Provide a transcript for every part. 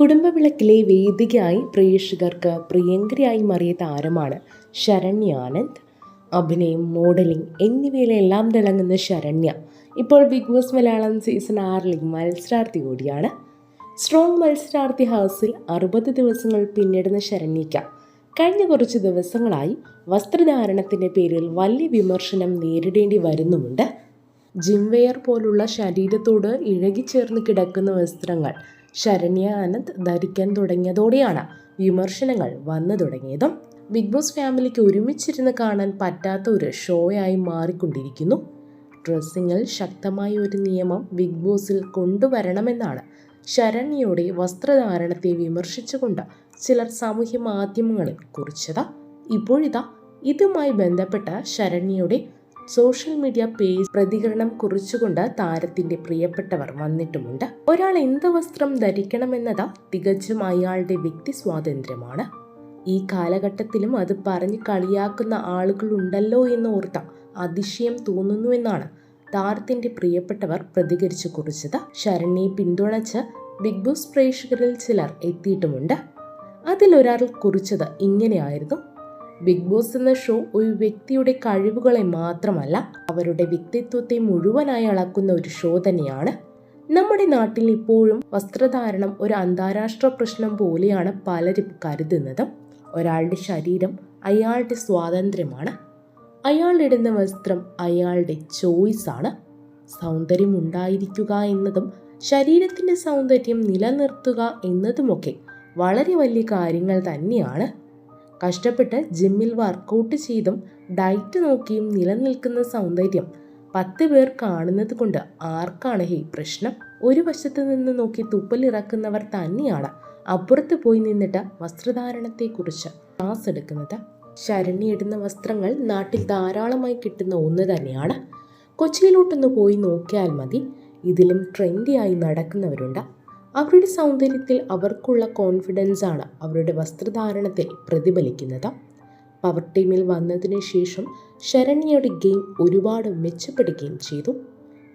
കുടുംബവിളക്കിലെ വേദികയായി പ്രേക്ഷകർക്ക് പ്രിയങ്കരിയായി മാറിയ താരമാണ് ശരണ്യ ആനന്ദ്. അഭിനയം മോഡലിംഗ് എന്നിവയിലെല്ലാം തിളങ്ങുന്ന ശരണ്യ. ഇപ്പോൾ ബിഗ് ബോസ് മലയാളം സീസൺ ആറിലെ മത്സരാർത്ഥി കൂടിയാണ്. സ്ട്രോങ് മത്സരാർത്ഥി ഹൗസിൽ അറുപത് ദിവസങ്ങൾ പിന്നിടുന്ന ശരണ്യയ്ക്ക് കഴിഞ്ഞ കുറച്ച് ദിവസങ്ങളായി വസ്ത്രധാരണത്തിന്റെ പേരിൽ വലിയ വിമർശനം നേരിടേണ്ടി വരുന്നുമുണ്ട്. ജിംവെയർ പോലുള്ള ശരീരത്തോട് ഇഴകിച്ചേർന്ന് കിടക്കുന്ന വസ്ത്രങ്ങൾ ശരണ്യ ആനന്ദ് ധരിക്കാൻ തുടങ്ങിയതോടെയാണ് വിമർശനങ്ങൾ വന്നു തുടങ്ങിയതും. ബിഗ് ബോസ് ഫാമിലിക്ക് ഒരുമിച്ചിരുന്ന് കാണാൻ പറ്റാത്ത ഒരു ഷോയായി മാറിക്കൊണ്ടിരിക്കുന്നു. ഡ്രസ്സിങ്ങിൽ ശക്തമായ ഒരു നിയമം ബിഗ് ബോസിൽ കൊണ്ടുവരണമെന്നാണ് ശരണ്യയുടെ വസ്ത്രധാരണത്തെ വിമർശിച്ചുകൊണ്ട് ചിലർ സാമൂഹ്യ മാധ്യമങ്ങളിൽ കുറിച്ചത്. ഇപ്പോഴിതാ ഇതുമായി ബന്ധപ്പെട്ട ശരണ്യയുടെ സോഷ്യൽ മീഡിയ പേജ് പ്രതികരണം കുറിച്ചുകൊണ്ട് താരത്തിന്റെ പ്രിയപ്പെട്ടവർ വന്നിട്ടുമുണ്ട്. ഒരാൾ എന്ത് വസ്ത്രം ധരിക്കണമെന്നത് തികച്ചും അയാളുടെ വ്യക്തി സ്വാതന്ത്ര്യമാണ്. ഈ കാലഘട്ടത്തിലും അത് പറഞ്ഞ് കളിയാക്കുന്ന ആളുകളുണ്ടല്ലോ എന്ന് ഓർത്ത അതിശയം തോന്നുന്നുവെന്നാണ് താരത്തിന്റെ പ്രിയപ്പെട്ടവർ പ്രതികരിച്ചു കുറിച്ചത്. ശരണ്യെ പിന്തുണച്ച് ബിഗ് ബോസ് പ്രേക്ഷകരിൽ ചിലർ എത്തിയിട്ടുമുണ്ട്. അതിലൊരാൾ കുറിച്ചത് ഇങ്ങനെയായിരുന്നു. ബിഗ് ബോസ് എന്ന ഷോ ഒരു വ്യക്തിയുടെ കഴിവുകളെ മാത്രമല്ല അവരുടെ വ്യക്തിത്വത്തെ മുഴുവനായി അളക്കുന്ന ഒരു ഷോ തന്നെയാണ്. നമ്മുടെ നാട്ടിൽ ഇപ്പോഴും വസ്ത്രധാരണം ഒരു അന്താരാഷ്ട്ര പ്രശ്നം പോലെയാണ് പലരും കരുതുന്നത് ഒരാളുടെ ശരീരം അയാളുടെ സ്വാതന്ത്ര്യമാണ്. അയാൾ ഇടുന്ന വസ്ത്രം അയാളുടെ ചോയ്സാണ് സൗന്ദര്യം ഉണ്ടായിരിക്കുക എന്നതും ശരീരത്തിന്റെ സൗന്ദര്യം നിലനിർത്തുക എന്നതുമൊക്കെ വളരെ വലിയ കാര്യങ്ങൾ തന്നെയാണ്. കഷ്ടപ്പെട്ട് ജിമ്മിൽ വർക്കൗട്ട് ചെയ്തും ഡയറ്റ് നോക്കിയും നിലനിൽക്കുന്ന സൗന്ദര്യം പത്ത് പേർ കാണുന്നത് കൊണ്ട് ആർക്കാണ് ഹേ പ്രശ്നം? ഒരു വശത്ത് നിന്ന് നോക്കി തുപ്പലിറക്കുന്നവർ തന്നെയാണ് അപ്പുറത്ത് പോയി നിന്നിട്ട് വസ്ത്രധാരണത്തെക്കുറിച്ച് ക്ലാസ് എടുക്കുന്നത്. ശരണ്യിടുന്ന വസ്ത്രങ്ങൾ നാട്ടിൽ ധാരാളമായി കിട്ടുന്ന ഒന്ന് തന്നെയാണ്. കൊച്ചിയിലോട്ടൊന്ന് പോയി നോക്കിയാൽ മതി. ഇതിലും ട്രെൻഡിയായി നടക്കുന്നവരുണ്ട്. അവരുടെ സൗന്ദര്യത്തിൽ അവർക്കുള്ള കോൺഫിഡൻസാണ് അവരുടെ വസ്ത്രധാരണത്തിൽ പ്രതിഫലിക്കുന്നത്. പവർ ടീമിൽ വന്നതിന് ശേഷം ശരണ്യയുടെ ഗെയിം ഒരുപാട് മെച്ചപ്പെടുകയും ചെയ്തു.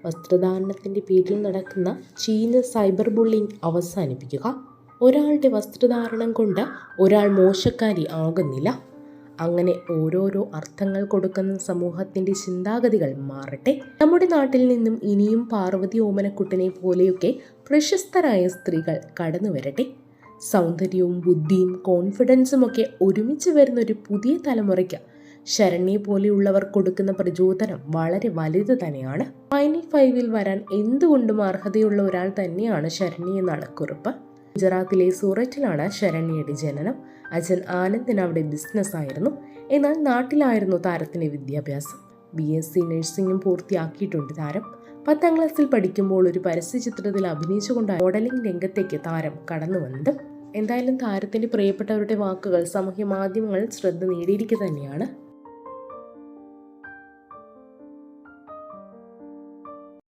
വസ്ത്രധാരണത്തിന്റെ പേരിൽ നടക്കുന്ന ചീന സൈബർ ബുള്ളിങ് അവസാനിപ്പിക്കുക. ഒരാളുടെ വസ്ത്രധാരണം കൊണ്ട് ഒരാൾ മോശക്കാരി ആകുന്നില്ല. അങ്ങനെ ഓരോരോ അർത്ഥങ്ങൾ കൊടുക്കുന്ന സമൂഹത്തിന്റെ ചിന്താഗതികൾ മാറട്ടെ. നമ്മുടെ നാട്ടിൽ നിന്നും ഇനിയും പാർവതി ഓമനക്കുട്ടനെ പോലെയൊക്കെ പ്രശസ്തരായ സ്ത്രീകൾ കടന്നു വരട്ടെ. സൗന്ദര്യവും ബുദ്ധിയും കോൺഫിഡൻസും ഒക്കെ ഒരുമിച്ച് വരുന്ന ഒരു പുതിയ തലമുറയ്ക്ക് ശരണ്യെ പോലെയുള്ളവർ കൊടുക്കുന്ന പ്രചോദനം വളരെ വലുത് തന്നെയാണ്. ഫൈനൽ ഫൈവിൽ വരാൻ എന്തുകൊണ്ടും അർഹതയുള്ള ഒരാൾ തന്നെയാണ് ശരണ്യ എന്നാണ് കുറിപ്പ്. ഗുജറാത്തിലെ സൂററ്റിലാണ് ശരണ്യയുടെ ജനനം. അച്ഛൻ ആനന്ദിന് അവിടെ ബിസിനസ് ആയിരുന്നു. എന്നാൽ നാട്ടിലായിരുന്നു താരത്തിന്റെ വിദ്യാഭ്യാസം. ബി എസ് സി നഴ്സിംഗും പൂർത്തിയാക്കിയിട്ടുണ്ട് താരം. പത്താം ക്ലാസ്സിൽ പഠിക്കുമ്പോൾ ഒരു പരസ്യ ചിത്രത്തിൽ അഭിനയിച്ചുകൊണ്ട് മോഡലിംഗ് രംഗത്തേക്ക് താരം കടന്നു വന്നത്. എന്തായാലും താരത്തിന്റെ പ്രിയപ്പെട്ടവരുടെ വാക്കുകൾ സാമൂഹ്യ മാധ്യമങ്ങൾ ശ്രദ്ധ നേടിയിരിക്കുക തന്നെയാണ്.